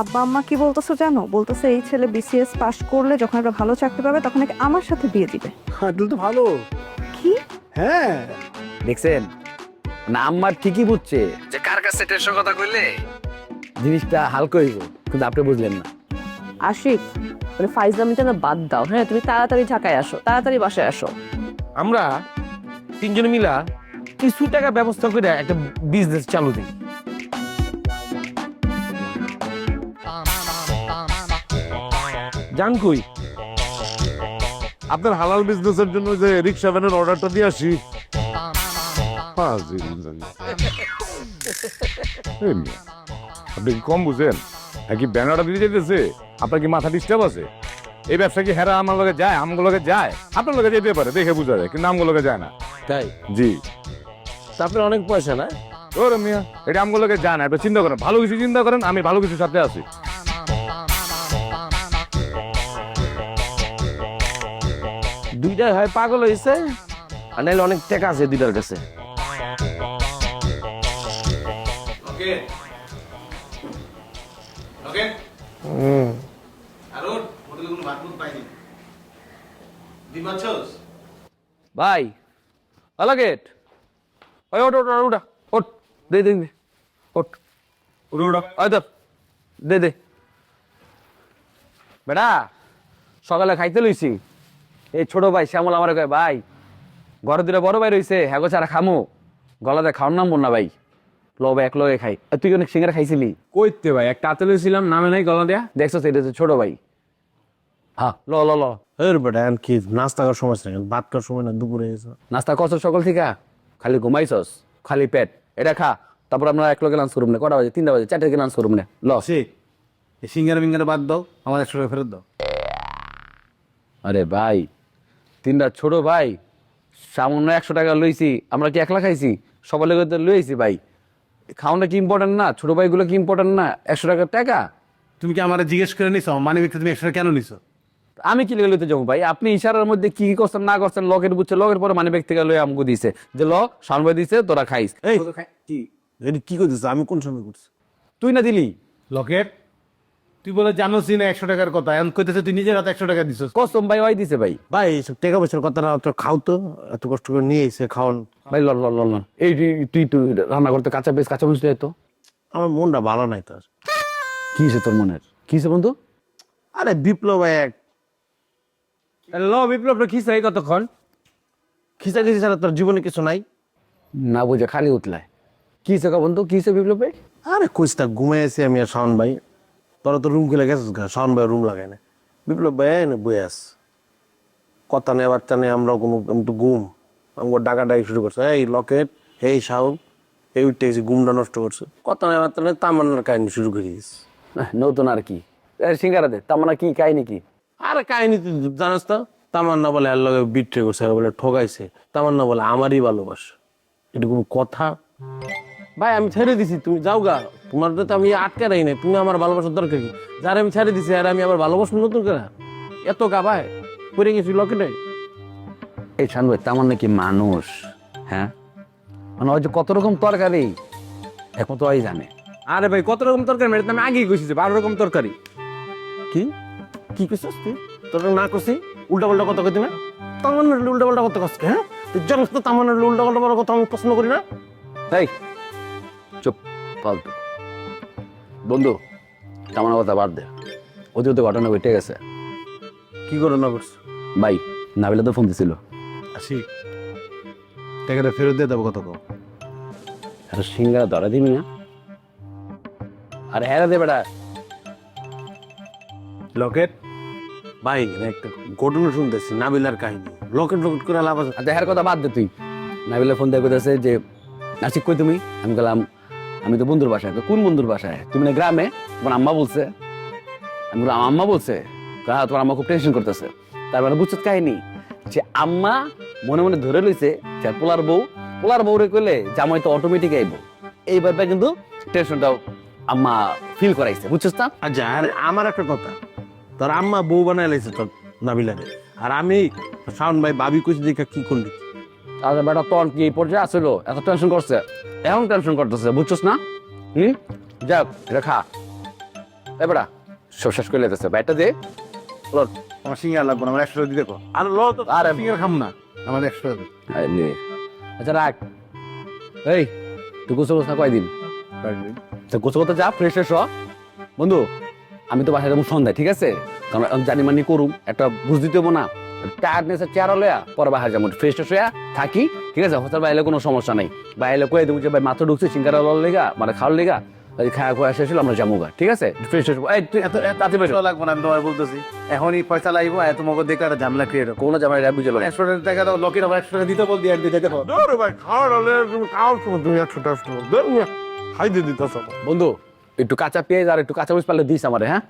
আব্বা আম্মা কি বলতেছো জানো? বলতেছে এই ছেলে বিসিএস পাশ করলে যখন একটা ভালো চাকরি পাবে তখন নাকি আমার সাথে বিয়ে দিবে। হ্যাঁ তাহলে তো ভালো। কি? হ্যাঁ। দেখছেন? না আম্মার ঠিকই বুঝছে যে কার কাছে টেনশন কথা কইলে জিনিসটা হালকা হইব কিন্তু আপনি বুঝলেন না। আশিক মানে ফাইজলামিটা না বাদ দাও হ্যাঁ? তুমি তাড়াতাড়ি ঢাকায় আসো তাড়াতাড়ি বাসায় আসো। আমরা তিনজন মিলা কিছু টাকা ব্যবস্থা করে একটা বিজনেস চালু দিই জান কই আপনার হালাল বিজনেসের জন্য যে রিক্সা ভ্যানের অর্ডারটা দিয়ে আসি। আপনি কম বুঝেন? নাকি ব্যানারটা দিয়ে যেতেছে আপনার কি মাথা ডিস্টার্ব আছে? এই ব্যবসা কি হেরা আমার লগে যায় লগে যায়? আপনার লগে যেতে পারে দেখে বোঝা যায় কিন্তু লগে যায় না। তাই? জি। তা আপনার অনেক পয়সা না? ওরে মিয়া এটা আমগুলো লগে যায় না চিন্তা করেন। ভালো কিছু চিন্তা করেন আমি ভালো কিছু সাথে আছি। দুইটা হয় পাগল হয়েছে আর নাহলে অনেক টাকা আছে দুইটার কাছে। ভাই হলো গেট। ওই ওট ওট ওট, ওটা দে দে দে। ওট ওটা ওটা ওই দে দে। বেটা সকালে খাইতে লইছি। এই ছোট ভাই শ্যামল আমার কয় ভাই ঘরে দুটো বড় ভাই রইছে হ্যাগো ছাড়া খামো। গলাতে খাওয়ার নাম না ভাই। লব এক লগে খাই। আর তুই অনেক সিঙ্গারা খাইছিলি? কইতে ভাই একটা হাতে লইছিলাম নামে নাই গলা দেয়া। দেখছ এটা হচ্ছে ছোট ভাই। হ্যাঁ ল ল ল। এর বেটা এখন কি নাস্তা করার সময় নাই ভাত খাওয়ার সময় না দুপুরে এসে নাস্তা করছ সকাল থেকে? খালি ঘুমাইছস? খালি পেট? এটা খা। তারপর আমরা এক লগে লাঞ্চ করুম না। কটা বাজে? তিনটা বাজে। চারটে থেকে লাঞ্চ করুম না। ল। এই সিঙ্গারা মিঙ্গারা বাদ দাও আমার একশো ফেরত দাও। আরে ভাই তিনটা ছোট ভাই সামান্য একশো টাকা লইছি আমরা কি একলা খাইছি? সবার লেগে তো লইছি ভাই। খাওয়াটা কি ইম্পর্টেন্ট না? ছোট ভাইগুলো কি ইম্পর্টেন্ট না? একশো টাকার টাকা। তুমি কি আমার জিজ্ঞেস করে নিছো? মানে ব্যক্তি তুমি একশো টাকা কেন নিছো? আমি কি লেগে লইতে যাব ভাই? আপনি ইশারার মধ্যে কি কি করছেন না করছেন লকের বুঝছে লকের পরে মানে ব্যক্তি লই আমগো দিছে। যে ল ভাই দিছে তোরা খাইস। এই! কি? কি করতেছ? আমি কোন সময় করছি তুই না দিলি? লকেট? তুই বলে জানোসই না একশো টাকার কথা। এখন কইতেছে তুই নিজের হাতে একশো টাকা দিছিস। কসম ভাই ওই দিছে ভাই। ভাই এইসব টাকা পয়সার কথা না তো খাও তো। এত কষ্ট করে নিয়ে এসে খাওয়ান। ভাই লল লল লল এই তুই- তুই রান্না করতে কাঁচা বেশ কাঁচা বুঝতে তো আমার মনটা ভালো নাই তার কি হয়েছে তোর মনের? কি হয়েছে বন্ধু? আরে বিপ্লব এক। ল বিপ্লব কি চাই কতক্ষণ? খিচা খিচি ছাড়া তোর জীবনে কিছু নাই? না বুঝে খালি উতলায়। কি হয়েছে বন্ধু? কি হয়েছে বিপ্লব ভাই? আরে কইস তা ঘুমাই আছি আমি আর শাওন ভাই। তোরা তো রুম খুলে গেছিস গা শাওন ভাই রুম লাগাই না বিপ্লব ভাই এনে বই আস। কথা নেই বার্তা নেই আমরা কোনো আমি তো ঘুম আমাকে ডাকা ডাকি শুরু করছে। এই লকেট এই শাওন এই উঠতে গেছি গুমটা নষ্ট করছে। কথা নেই বার্তা নেই তামান্নার কাহিনী শুরু করে দিয়েছে। নতুন আর কি। সিঙ্গারা দে তার মানে কি কাহিনী কি? আর কাহিনী তুই জানাস তো তামান্না বলে আর লগে বিট্রে করছে বলে ঠগাইছে। তামান্না বলে আমারই ভালোবাসা। এটা কোনো কথা? ভাই আমি ছেড়ে দিছি তুমি যাও গা। তোমার তো আমি আটকে রাই নাই তুমি আমার ভালোবাসার দরকার কি? যার আমি ছেড়ে দিছি আর আমি আবার ভালোবাসবো নতুন করে? এত গা ভাই পড়ে গেছি লকেটে এই শান ভাই তার মানে কি মানুষ? হ্যাঁ? মানে ওই যে কত রকম তরকারি? এখন তো ওই জানে। আরে ভাই কত রকম তরকারি? মেরে আমি আগেই কইছি যে বারো রকম তরকারি। কি? কি কইছিস তুই? তোর না করছি উল্টা পাল্টা কথা কই তুমি তামান্নার উল্টা পাল্টা কথা কস হ্যাঁ? তুই জানিস তো তামান্নার উল্টা পাল্টা কথা আমি পছন্দ করি না? এই চুপ ফালতু বন্ধু কামানোর কথা বাদ দে। অতিরিক্ত ঘটনা ঘটে গেছে। কি করে না করছিস ভাই নাবিলা তো ফোন দিছিল। আসি। টাকাটা ফেরত দিয়ে দেবো কত কম একটা সিঙ্গারা ধরা দিবি না? আর হ্যাঁ দে বেটা। লকেট? ভাই একটা ঘটনা শুনতেছি নাবিলার কাহিনী। লকেট লকেট করে লাভ আছে। আর দেখার কথা বাদ দে তুই। নাবিলা ফোন দিয়ে কইতেছে যে নাসিক কই তুমি? আমি গেলাম আমি তো বন্ধুর বাসায়, তো কোন বন্ধুর বাসায়? তুমি না গ্রামে? তোমার আম্মা বলছে। আমি বললাম, আম্মা বলছে হ্যাঁ তোমার আম্মা খুব টেনশন করতেছে। তারপরে বুঝছ কাহিনী? যে আম্মা মনে মনে ধরে লইছে যে পোলার বউ পোলার বউ রে কইলে জামাই তো অটোমেটিক আইব। এই ব্যাপারে কিন্তু টেনশনটাও আম্মা ফিল করাইছে, বুঝছিস না আচ্ছা আর আমার একটা কথা। তোর আম্মা বউ বানাই লাইছে তোর নাবিলারে। আর আমি, শাওন ভাই, ভাবি কইছি, দেখা কি করলি? তাহলে বেটা তখন কি পর্যায়ে আসছিল এত টেনশন করছে। এখন টেনশন করতেছে বুঝছস না? হুম? যাক এটা খা। এ বেটা সব শেষ করে লেতেছে ব্যাটটা দে। আমার সিঙ্গার লাগবো আমার একশো দিয়ে দেখো। আর ল তো আরে সিঙ্গার খাম না। আমার একশো নে। আচ্ছা রাখ। এই তুই গোসল করছ না কয়দিন? তো গোসল করতে যা ফ্রেশ ফ্রেশ বন্ধু আমি তো বাসায় যাব সন্ধ্যায় ঠিক আছে? কারণ জানি মানি করুম একটা বুঝ দিতে হব না টায়ার্ডনেস চেয়ার লয়া পরে বাসায় যাব ফ্রেশ হয়ে থাকি। ঠিক আছে হোস্টেল বাইরে কোনো সমস্যা নাই। বাইরে কয়ে দেবো যে ভাই মাথা ঢুকছে সিঙ্গারা লল লেগা মানে খাওয়ার লেগা খাওয়া খাওয়া শেষ হলো আমরা যাব ঠিক আছে? ফ্রেশ এই তুই এত তাতে বেরো লাগবো না আমি তোমার বলতেছি এখনই পয়সা লাগবো এত মগজ দেখলে একটা ঝামেলা ক্রিয়েট কোনো জামাই র্যাপ বুঝে লয়। একশো টাকা দাও লোকের আবার একশো টাকা দিতে বল দিয়ে দিতে দেখো ভাই খাওয়ার হলে তুমি খাওয়ার সময় তুমি একশো টাকা খাই দিয়ে দিতেছ। বন্ধু একটু কাঁচা পেঁয়াজ আর একটু কাঁচা মরিচ পারলে দিস আমার হ্যাঁ?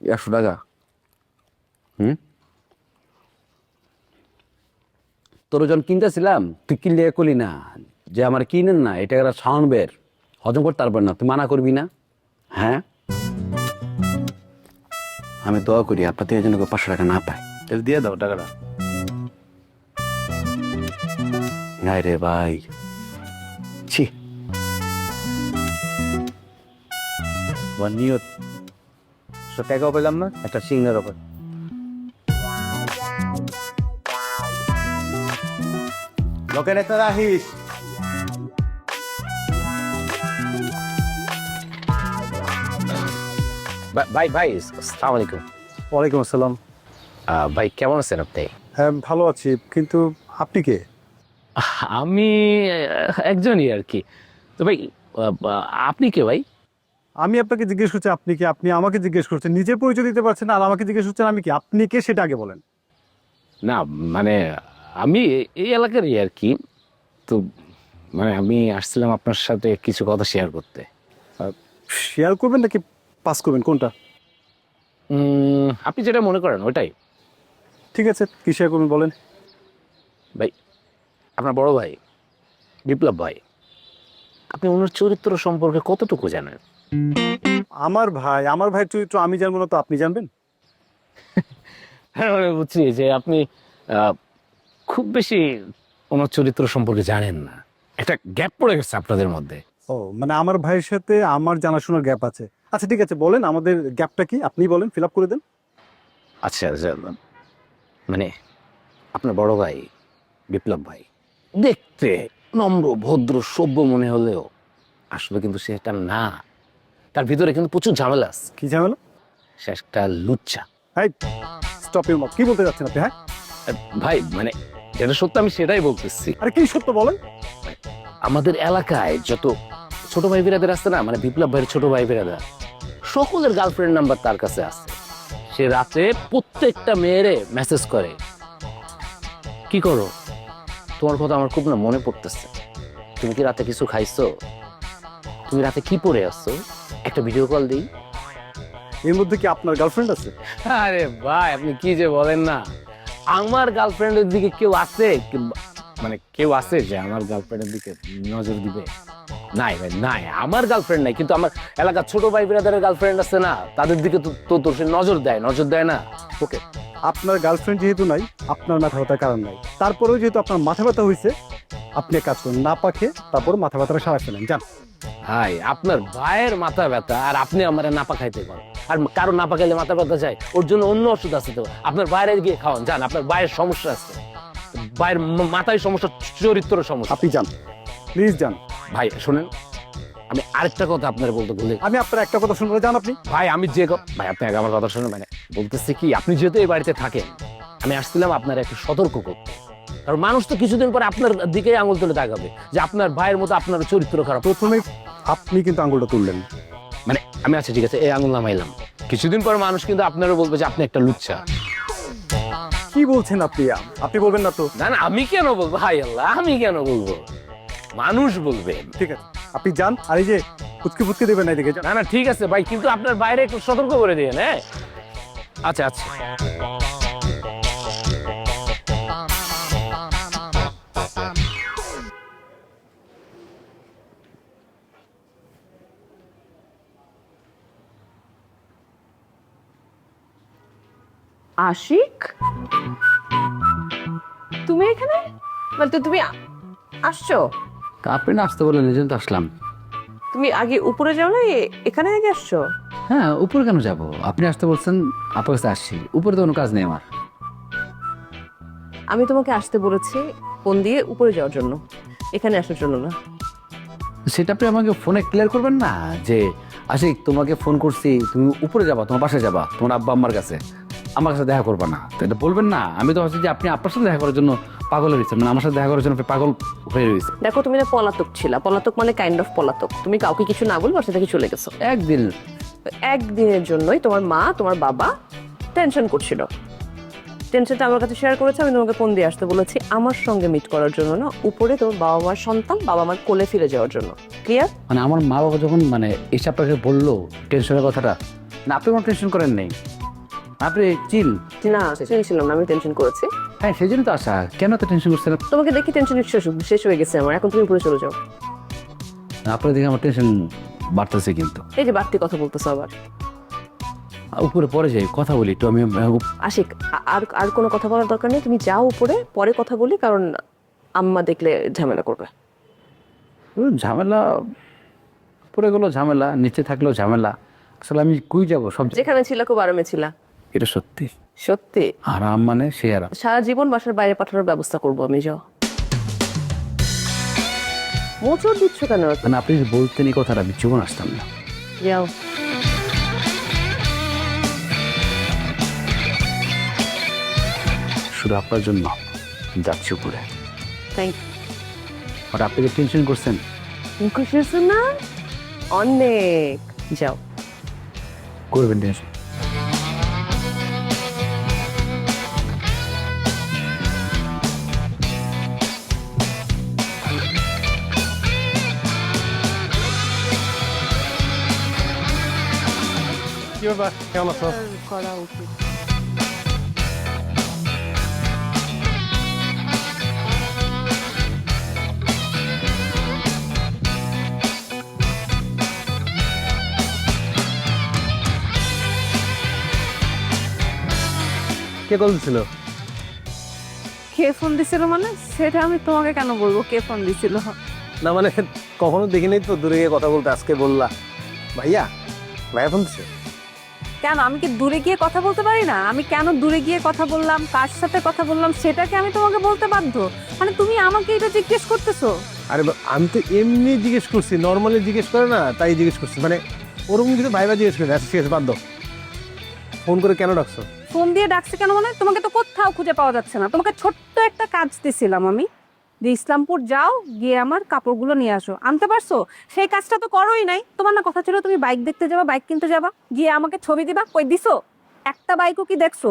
একশো টাকা হুম? তোর যখন কিনতেছিলাম তুই কিনলে করলি না। যে আমার কিনেন না এটা একটা সাউন্ড বের। হজম করতে পারবেন না তুই মানা করবি না। হ্যাঁ? আমি দোয়া করি এই জন্য কেউ পাঁচশো টাকা না পায়। তাহলে দিয়ে দাও টাকাটা। নাই রে ভাই। তোমার নিয়ত। সো টাকাও পেলাম না? একটা সিঙ্গার ওপর। লোকের এত রাহিস। ভাই ভাই আসসালামু আলাইকুম। ওয়ালাইকুম আসসালাম। ভাই কেমন আছেন আপনি? হ্যাঁ ভালো আছি কিন্তু আপনি কে? আমি একজনই আর কি। তো ভাই আপনি কে ভাই? আমি আপনাকে জিজ্ঞেস করছি আপনি কি? আপনি আমাকে জিজ্ঞেস করছেন নিজে পরিচয় দিতে পারছেন আর আমাকে জিজ্ঞেস করছেন আমি কি? আপনি কে সেটা আগে বলেন। না মানে আমি এই এলাকারই আর কি। তো মানে আমি আসছিলাম আপনার সাথে কিছু কথা শেয়ার করতে। শেয়ার করবেন নাকি পাস করবেন? কোনটা? আপনি যেটা মনে করেন ওটাই ঠিক আছে কি শেয়ার করবেন বলেন? ভাই আপনার বড় ভাই বিপ্লব ভাই আপনি ওনার চরিত্র সম্পর্কে কতটুকু জানেন? আমার ভাই আমার ভাই চরিত্র আমি জানব না তো আপনি জানবেন? হ্যাঁ মানে বুঝছি যে আপনি খুব বেশি ওনার চরিত্র সম্পর্কে জানেন না। একটা গ্যাপ পড়ে গেছে আপনাদের মধ্যে। ও মানে আমার ভাইয়ের সাথে আমার জানাশোনার গ্যাপ আছে। আচ্ছা ঠিক আছে বলেন আমাদের গ্যাপটা কি? আপনি বলেন ফিল আপ করে দেন। আচ্ছা আচ্ছা মানে আপনার বড় ভাই বিপ্লব ভাই দেখতে নম্র ভদ্র সভ্য মনে হলেও আসলে কিন্তু সেটা না। তার ভিতরে কিন্তু প্রচুর ঝামেলা আছে। কি ঝামেলা? সে একটা লুচ্চা। হাই স্টপ ইউর কি বলতে যাচ্ছেন আপনি হ্যাঁ? ভাই মানে যেটা সত্য আমি সেটাই বলতেছি। আরে কি সত্য বলেন? আমাদের এলাকায় যত ছোট ভাই বিরাদের আছে না মানে বিপ্লব ভাইয়ের ছোট ভাই বিরাদার সকলের গার্লফ্রেন্ড নাম্বার তার কাছে আছে। সে রাতে প্রত্যেকটা মেয়েরে মেসেজ করে কি করো? তোমার কথা আমার খুব না মনে পড়তেছে। তুমি কি রাতে কিছু খাইছো? তুমি রাতে কি পরে আসছো একটা ভিডিও কল দিই। এর মধ্যে কি আপনার গার্লফ্রেন্ড আছে? আরে ভাই আপনি কি যে বলেন না। আমার গার্লফ্রেন্ডের দিকে কেউ আছে? মানে কেউ আছে যে আমার গার্লফ্রেন্ডের দিকে নজর দিবে? নাই ভাই নাই। আমার গার্লফ্রেন্ড নাই কিন্তু আমার এলাকার ছোট ভাই বিরাদারের গার্লফ্রেন্ড আছে না। তাদের দিকে তো তো তোর সে নজর দেয় নজর দেয় না। ওকে আপনার গার্লফ্রেন্ড যেহেতু নাই আপনার মাথা ব্যথার কারণ নাই। তারপরেও যেহেতু আপনার মাথা ব্যথা হয়েছে আপনি কাজ করুন না পাখে তারপর মাথা ব্যথাটা সারা ফেলেন যান ভাই আপনার ভাইয়ের মাথা ব্যথা আর আপনি আমার নাপা খাইতে পারেন। আর কারও নাপা খাইলে মাথা ব্যথা যায় ওর জন্য অন্য ওষুধ আছে তো। আপনার বাইরে গিয়ে খাওয়ান যান আপনার ভাইয়ের সমস্যা আছে। ভাইয়ের মাথায় সমস্যা চরিত্র সমস্যা। আপনি যান প্লিজ যান। ভাই শুনেন আমি আরেকটা কথা আপনার বলতে ভুলে আমি আপনার একটা কথা শুনব যান আপনি। ভাই আমি যে ভাই আপনি আগে আমার কথা শুনুন মানে বলতেছি কি আপনি যেহেতু এই বাড়িতে থাকেন আমি আসছিলাম আপনার একটু সতর্ক করতে। কারণ মানুষ তো কিছুদিন পরে আপনার দিকে আঙুল তুলে তাকাবে যে আপনার ভাইয়ের মতো আপনার চরিত্র খারাপ। প্রথমে আপনি কিন্তু আঙ্গুলটা তুললেন। মানে আমি আচ্ছা ঠিক আছে এই আঙুল নামাইলাম। কিছুদিন পর মানুষ কিন্তু আপনারও বলবে যে আপনি একটা লুচ্ছা। কি বলছেন আপনি? আপনি বলবেন না তো। না না আমি কেন বলব? হাই আল্লাহ আমি কেন বলব? মানুষ বলবে। ঠিক আছে আপনি যান আর এই যে ফুচকি ফুচকি দেবেন না এদিকে যান। না না ঠিক আছে ভাই কিন্তু আপনার বাইরে একটু সতর্ক করে দিন হ্যাঁ? আচ্ছা আচ্ছা। আশিক? তুমি এখানে? বলতে তুমি আসছো? আপনি না আসতে বললেন এই জন্য তো আসলাম। তুমি আগে উপরে যাও না এখানে আগে আসছো? হ্যাঁ উপরে কেন যাব? আপনি আসতে বলছেন আপনার কাছে আসছি। উপরে তো কোনো কাজ নেই আমার। আমি তোমাকে আসতে বলেছি ফোন দিয়ে উপরে যাওয়ার জন্য। এখানে আসার জন্য না। সেটা আপনি আমাকে ফোনে ক্লিয়ার করবেন না যে আশিক তোমাকে ফোন করছি তুমি উপরে যাবা তোমার বাসায় যাবা তোমার আব্বা আম্মার কাছে। আমার কাছে দেখা করবা না। তো এটা বলবেন না। আমি তো ভাবছি যে আপনি আপনার সাথে দেখা করার জন্য পাগল হয়েছেন মানে আমার সাথে দেখা করার জন্য আপনি পাগল হয়ে রয়েছে দেখো তুমি না পলাতক ছিলা। পলাতক মানে কাইন্ড অফ পলাতক। তুমি কাউকে কিছু না বলে বাসা থেকে চলে গেছো। একদিন। একদিনের জন্যই তোমার মা তোমার বাবা টেনশন করছিল। টেনশনটা আমার কাছে শেয়ার করেছে আমি তোমাকে ফোন দিয়ে আসতে বলেছি। আমার সঙ্গে মিট করার জন্য না উপরে তোমার বাবা মার সন্তান বাবা মার কোলে ফিরে যাওয়ার জন্য। ক্লিয়ার মানে আমার মা বাবা যখন মানে এসে আপনাকে বলল টেনশনের কথাটা না আপনি কোনো টেনশন করেন নেই। আপনি চিল। না ছিলাম না আমি টেনশন করেছি। হ্যাঁ সেই জন্য তো আসা কেন তো টেনশন করছেন তোমাকে দেখি টেনশন শেষ শেষ হয়ে গেছে আমার এখন তুমি উপরে চলে যাও। আপনার দিকে আমার টেনশন বাড়তেছে কিন্তু। এই যে বাড়তি কথা বলতেছো আবার। উপরে পরে যাই কথা বলি একটু আমি আশিক আর আর কোনো কথা বলার দরকার নেই তুমি যাও উপরে পরে কথা বলি কারণ আম্মা দেখলে ঝামেলা করবে। ঝামেলা পড়ে গেলো ঝামেলা নিচে থাকলেও ঝামেলা। আসলে আমি কুই যাব সব যেখানে ছিল খুব আরামে ছিলা। এটা সত্যি। সত্যি? আরাম মানে সে আরাম। সারা জীবন বাসার বাইরে পাঠানোর ব্যবস্থা করব আমি যাও। মোচড় দিচ্ছ কেন? মানে আপনি যদি বলতেন এই কথাটা আমি জীবন আসতাম না। যাও। শুধু আপনার জন্য যাচ্ছি উপরে। থ্যাংক আর আপনি যে টেনশন করছেন? ইউ খুশি হয়েছো না? অনেক। যাও। করবেন টেনশন কি ব্যাপার কেমন আছো করা উচিত কে কল দিছিল? কে ফোন দিছিল মানে? সেটা আমি তোমাকে কেন বলব? কে ফোন দিছিল? না মানে কখনো দেখিনি তো দূরে গিয়ে কথা বলতে আজকে বললা। ভাইয়া ভাইয়া ফোন দিছে? কেন? আমি কি দূরে গিয়ে কথা বলতে পারি না? আমি কেন দূরে গিয়ে কথা বললাম? কার সাথে কথা বললাম? সেটাকে আমি তোমাকে বলতে বাধ্য। মানে তুমি আমাকে এটা জিজ্ঞেস করতেছো। আরে আমি তো এমনি জিজ্ঞেস করছি নর্মালি জিজ্ঞেস করে না তাই জিজ্ঞেস করছি। মানে ওরকম কিছু ভাইবা জিজ্ঞেস করে আচ্ছা ঠিক আছে বাদ ফোন করে কেন ডাকছো? ফোন দিয়ে ডাকছে কেন মানে? তোমাকে তো কোথাও খুঁজে পাওয়া যাচ্ছে না। তোমাকে ছোট্ট একটা কাজ দিছিলাম আমি। যে ইসলামপুর যাও গিয়ে আমার কাপড়গুলো নিয়ে আসো। আনতে পারছ? সেই কাজটা তো করোই নাই। তোমার না কথা ছিল তুমি বাইক দেখতে যাবা বাইক কিনতে যাবা। গিয়ে আমাকে ছবি দিবা কই দিছো? একটা বাইকও কি দেখছ?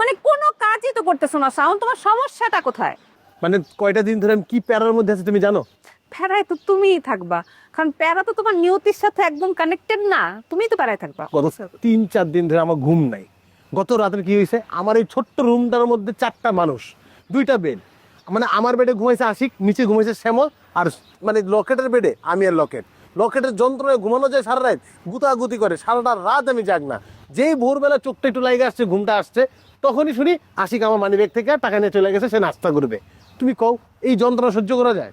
মানে কোনো কাজই তো করতেছো না সাউন্ড তোমার সমস্যাটা কোথায়? মানে কয়টা দিন ধরে আমি কি প্যারার মধ্যে আছে তুমি জানো? প্যারায় তো তুমিই থাকবা। কারণ প্যারা তো তোমার নিয়তির সাথে একদম কানেক্টেড না। তুমিই তো প্যারায় থাকবা। গত তিন চার দিন ধরে আমার ঘুম নাই। গত রাতে কি হয়েছে? আমার এই ছোট্ট রুমটার মধ্যে চারটা মানুষ দুইটা বেড মানে আমার বেডে ঘুমাইছে আশিক, নিচে ঘুমাইছে শ্যামল, আর মানে লকেটের বেডে আমি আর লকেট। লকেটের যন্ত্রণায় ঘুমানো যায় সারা রাত, গুতাগুতি করে, সারাটা রাত আমি যাক না। যেই ভোরবেলা চোখটা একটু লাগে আসছে, ঘুমটা আসছে, তখনই শুনি আশিক আমার মানি ব্যাগ থেকে টাকা নিয়ে চলে গেছে, সে নাস্তা করবে। তুমি কও, এই যন্ত্রণা সহ্য করা যায়?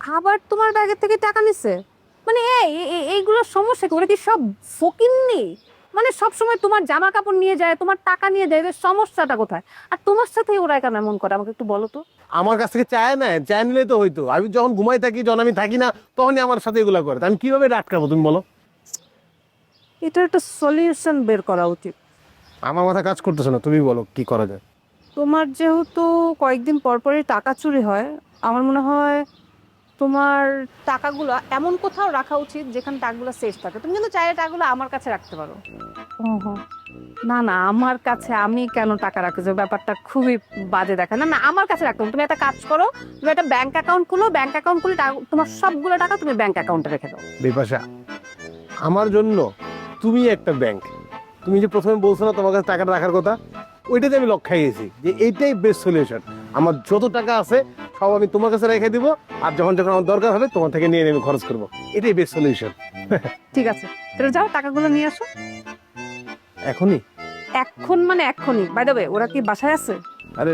আবার তোমার ব্যাগের থেকে টাকা নিছে? মানে এই, এই- এই- এইগুলোর সমস্যা কি? ওরা কি সব ফকিন্নি? মানে সব সময় তোমার জামা কাপড় নিয়ে যায় তোমার টাকা নিয়ে যায় এদের সমস্যাটা কোথায়? আর তোমার সাথে ওরা কেন এমন করে আমাকে একটু বলো তো। আমার কাছ থেকে চায় না চায় নিলে তো হইতো। আমি যখন ঘুমাই থাকি যখন আমি থাকি না তখনই আমার সাথে এগুলো করে। তা আমি কীভাবে আটকাবো তুমি বলো? এটা একটা সলিউশন বের করা উচিত। আমার মাথা কাজ করতেছে না তুমি বলো কি করা যায়? তোমার যেহেতু কয়েকদিন পর পরই টাকা চুরি হয় আমার মনে হয় তোমার টাকাগুলো এমন কোথাও রাখা উচিত যেখানে টাকাগুলো সেফ থাকে। তুমি কিন্তু চাইলে টাকাগুলো আমার কাছে রাখতে পারো। না না আমার কাছে আমি কেন টাকা রাখতে যাব ব্যাপারটা খুবই বাজে দেখা না না আমার কাছে রাখতে তুমি একটা কাজ করো তুমি একটা ব্যাংক অ্যাকাউন্ট খুলো ব্যাংক অ্যাকাউন্ট খুলে টাকা- তোমার সবগুলো টাকা তুমি ব্যাংক অ্যাকাউন্টে রেখে দাও। বিপাশা আমার জন্য তুমি একটা ব্যাংক তুমি যে প্রথমে বলছো না তোমার কাছে টাকাটা রাখার কথা ওইটাতে আমি লক্ষ্য গেছি যে এইটাই বেস্ট সলিউশন আমার যত টাকা আছে সব আমি তোমার কাছে রেখে দিব। আর যখন যখন আমার দরকার হবে তোমার থেকে নিয়ে নেবে খরচ করব। এটাই বেস্ট সলিউশন ঠিক আছে। তাহলে যাও টাকাগুলো নিয়ে আসো। এখনই? এখন মানে এখনই। বাই দ্য ওরা কি বাসায় আছে? আরে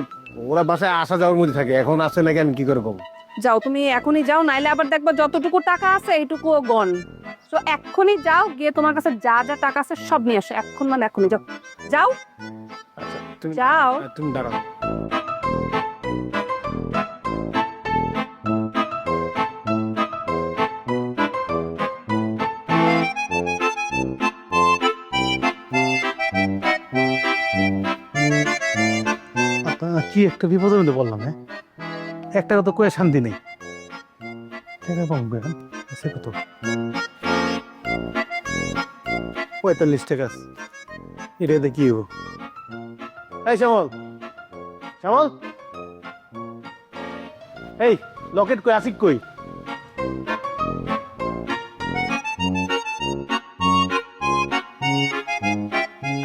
ওরা বাসায় আসা যাওয়ার মধ্যে থাকে। এখন আসে নাকি আমি কি করে পাবো যাও তুমি এখনই যাও নাইলে আবার দেখবা যতটুকু টাকা আছে এইটুকুও গন তো এক্ষুনি যাও গিয়ে তোমার কাছে যা যা টাকা আছে সব নিয়ে আসো। এখন মানে এখনই যাও। যাও। আচ্ছা তুমি যাও। তুমি দাঁড়াও। কি একটা বিপদের মধ্যে বললাম হ্যাঁ? একটা কথা কয়ে শান্তি নেই। আছে কত? পঁয়তাল্লিশ টাকা। এটাতে কি হব এই শ্যামল শ্যামল? এই, লকেট কই আসিক কই?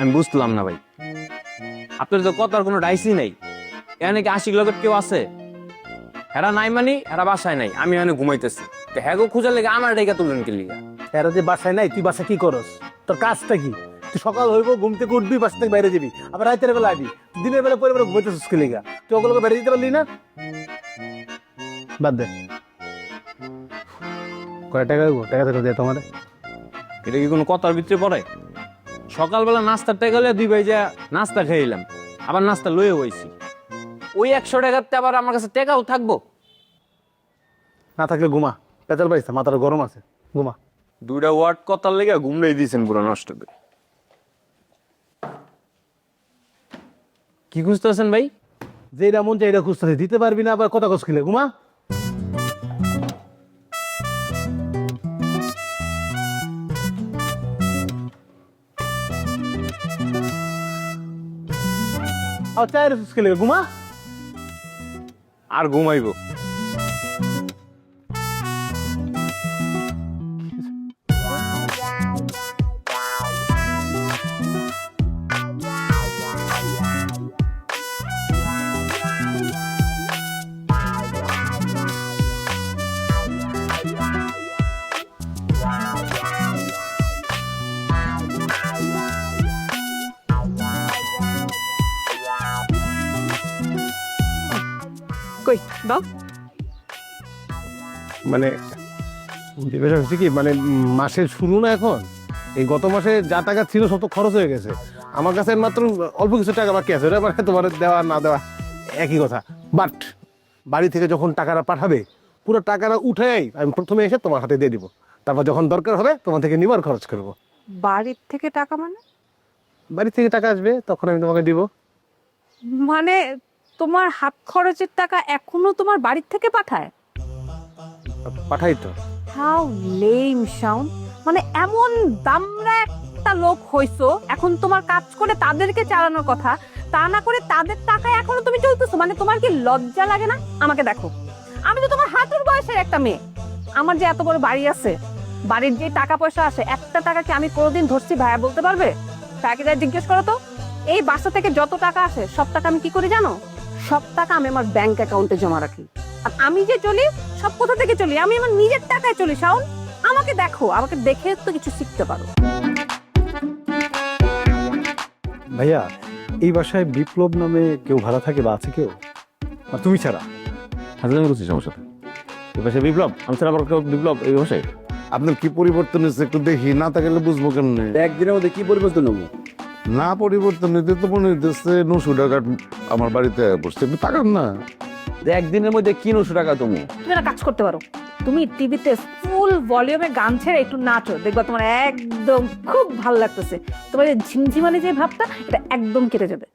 আমি বুঝলাম না ভাই। আপনার তো কথার কোনো ডাইসই নাই। এখানে কি আশিক লোকের কেউ আছে? এরা নাই মানি এরা বাসায় নাই আমি এখানে ঘুমাইতেছি। তো হ্যাগো খুঁজার লেগে আমার রেখা তুললেন কি লিগা? এরা যে বাসায় নাই তুই বাসা কি করস? তোর কাজটা কি? তুই সকাল হইব ঘুম থেকে উঠবি বাসা থেকে বাইরে যাবি আবার রাতের বেলা আবি দিনের বেলা পরিবার ঘুমাইতেছিস কি লিগা? তুই ওগুলোকে বাইরে যেতে পারলি না? বাদ দে। কয় টাকা দেবো টাকা তোমার। এটা কি কোনো কথার ভিতরে পড়ে? সকালবেলা নাস্তার টাকা হলে দুই ভাই যা নাস্তা খাইলাম আবার নাস্তা লয়ে হয়েছি ওই একশো টাকাতে আবার আমার কাছে টাকাও থাকব? না থাকলে ঘুমা। পেতাল পাইছে মাথাটা গরম আছে। ঘুমা। দুইটা ওয়ার্ড কথার লেগে ঘুমলাই দিয়েছেন পুরো নষ্ট করে। কি খুঁজতেছেন ভাই? যেটা মন চাই এটা খুঁজতেছে। দিতে পারবি না আবার কথা কস খেলে ঘুমা। আর চায়ের খেলে ঘুমা। আর ঘুমাইবো। কই দাও। মানে বিষয়টা হচ্ছে কি? মানে মাসের শুরু না এখন? এই গত মাসে যা টাকা ছিল সব তো খরচ হয়ে গেছে। আমার কাছে মাত্র অল্প কিছু টাকা বাকি আছে। ওটা মানে তোমার দেওয়া না দেওয়া একই কথা। বাট বাড়ি থেকে যখন টাকাটা পাঠাবে পুরো টাকাটা উঠেই আমি প্রথমে এসে তোমার হাতে দিয়ে দিব। তারপর যখন দরকার হবে তোমার থেকে নিবার খরচ করব। বাড়ির থেকে টাকা মানে? বাড়ি থেকে টাকা আসবে তখন আমি তোমাকে দিব। মানে তোমার হাত খরচের টাকা এখনও তোমার বাড়ির থেকে পাঠায়? পাঠাই তো। হাউ লেম সাউন্ড মানে এমন দামরা একটা লোক হইছো এখন তোমার কাজ করে তাদেরকে চালানোর কথা তা না করে তাদের টাকায় এখনও তুমি চলতেছো? মানে তোমার কি লজ্জা লাগে না? আমাকে দেখো। আমি তো তোমার হাতের বয়সের একটা মেয়ে। আমার যে এত বড় বাড়ি আছে বাড়ির যে টাকা পয়সা আসে একটা টাকা কি আমি কোনোদিন ধরছি ভাইয়া বলতে পারবে? তাকে যাই জিজ্ঞেস করো তো। এই বাসা থেকে যত টাকা আসে সব টাকা আমি কি করি জানো? সব টাকা আমি আমার ব্যাংক অ্যাকাউন্টে জমা রাখি। আর আমি যে চলি সব কোথা থেকে চলি? আমি আমার নিজের টাকায় চলি শাওন। আমাকে দেখো আমাকে দেখে তো কিছু শিখতে পারো। ভাইয়া এই বাসায় বিপ্লব নামে কেউ ভাড়া থাকে বা আছে কেউ? আর তুমি ছাড়া? হাজার করছি সমস্যা। এ পাশে বিপ্লব? আমি ছাড়া আবার কেউ বিপ্লব? এই ভাষায় আপনার কি পরিবর্তন হয়েছে একটু দেখি না থাকলে বুঝব কেমনে? একদিনের মধ্যে কি পরিবর্তন হব? না পরিবর্তন হইতে তো মনে হইতেছে নশো টাকা আমার বাড়িতে বসছে একটু তাকান না। একদিনের মধ্যে কি নশো টাকা তুমি? তুমি একটা কাজ করতে পারো। তুমি টিভিতে ফুল ভলিউমে গান ছেড়ে একটু নাচো। দেখবা তোমার একদম খুব ভালো লাগতেছে। তোমার যে ঝিমঝিমানি যে ভাবটা এটা একদম কেটে যাবে।